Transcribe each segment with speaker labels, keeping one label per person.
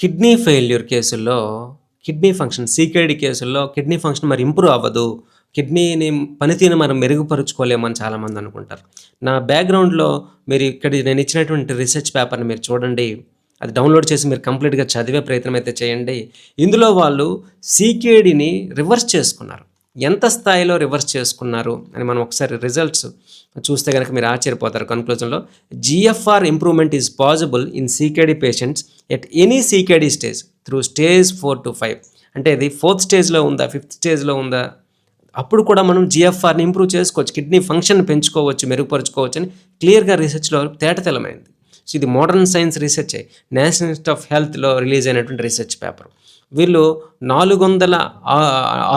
Speaker 1: Kidney failure కేసుల్లో kidney function CKD కేసుల్లో kidney function మరి ఇంప్రూవ్ అవ్వదు. కిడ్నీని పనితీరుని మనం మెరుగుపరుచుకోలేమని చాలామంది అనుకుంటారు. నా బ్యాక్గ్రౌండ్లో మీరు ఇక్కడ నేను ఇచ్చినటువంటి రీసెర్చ్ పేపర్ని మీరు చూడండి. అది డౌన్లోడ్ చేసి మీరు కంప్లీట్గా చదివే ప్రయత్నం అయితే చేయండి. ఇందులో వాళ్ళు సీకేడిని రివర్స్ చేసుకున్నారు. ఎంత స్థాయిలో రివర్స్ చేసుకున్నారు అని మనం ఒకసారి రిజల్ట్స్ చూస్తే కనుక మీరు ఆశ్చర్యపోతారు కన్క్లూజన్లో GFR improvement is possible in CKD patients at any CKD stage through stage four to five అంటే ఇది ఫోర్త్ స్టేజ్లో ఉందా ఫిఫ్త్ స్టేజ్లో ఉందా? అప్పుడు కూడా మనం జిఎఫ్ఆర్ని ఇంప్రూవ్ చేసుకోవచ్చు కిడ్నీ ఫంక్షన్ పెంచుకోవచ్చు మెరుగుపరుచుకోవచ్చు అని క్లియర్గా రీసెర్చ్లో తేటతెలమైంది. సో ఇది modern science research National Institute of హెల్త్లో release అయినటువంటి రీసెర్చ్ పేపర్ వీళ్ళు నాలుగు వందల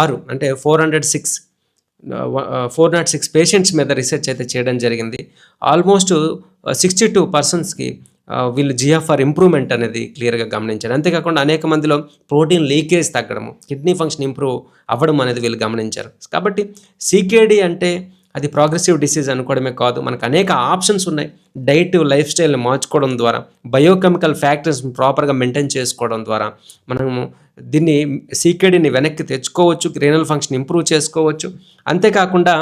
Speaker 1: ఆరు అంటే four hundred six four nought six patients మీద రీసెర్చ్ అయితే చేయడం జరిగింది. ఆల్మోస్ట్ సిక్స్టీ టూ పర్సన్స్కి వీళ్ళు జిఎఫ్ఆర్ ఇంప్రూవ్మెంట్ అనేది క్లియర్గా గమనించారు. అంతేకాకుండా అనేక మందిలో ప్రోటీన్ లీకేజ్ తగ్గడము కిడ్నీ ఫంక్షన్ ఇంప్రూవ్ అవ్వడం అనేది వీళ్ళు గమనించారు. కాబట్టి సీకేడీ అంటే అది ప్రోగ్రెసివ్ డిసీజ్ అనుకోవడమే కాదు మనకు అనేక ఆప్షన్స్ ఉన్నాయి. డైట్ లైఫ్ స్టైల్ని మార్చుకోవడం ద్వారా బయోకెమికల్ ఫ్యాక్టర్స్ ప్రాపర్గా మెయింటైన్ చేసుకోవడం ద్వారా మనము దీన్ని సీకేడీని వెనక్కి తెచ్చుకోవచ్చు రీనల్ ఫంక్షన్ ఇంప్రూవ్ చేసుకోవచ్చు. అంతేకాకుండా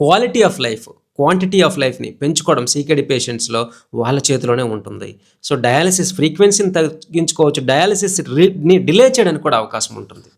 Speaker 1: quality of life quantity of లైఫ్ని పెంచుకోవడం సీకేడి పేషెంట్స్లో వాళ్ళ చేతిలోనే ఉంటుంది. సో డయాలసిస్ ఫ్రీక్వెన్సీని తగ్గించుకోవచ్చు. డయాలసిస్ని డిలే చేయడానికి కూడా అవకాశం ఉంటుంది.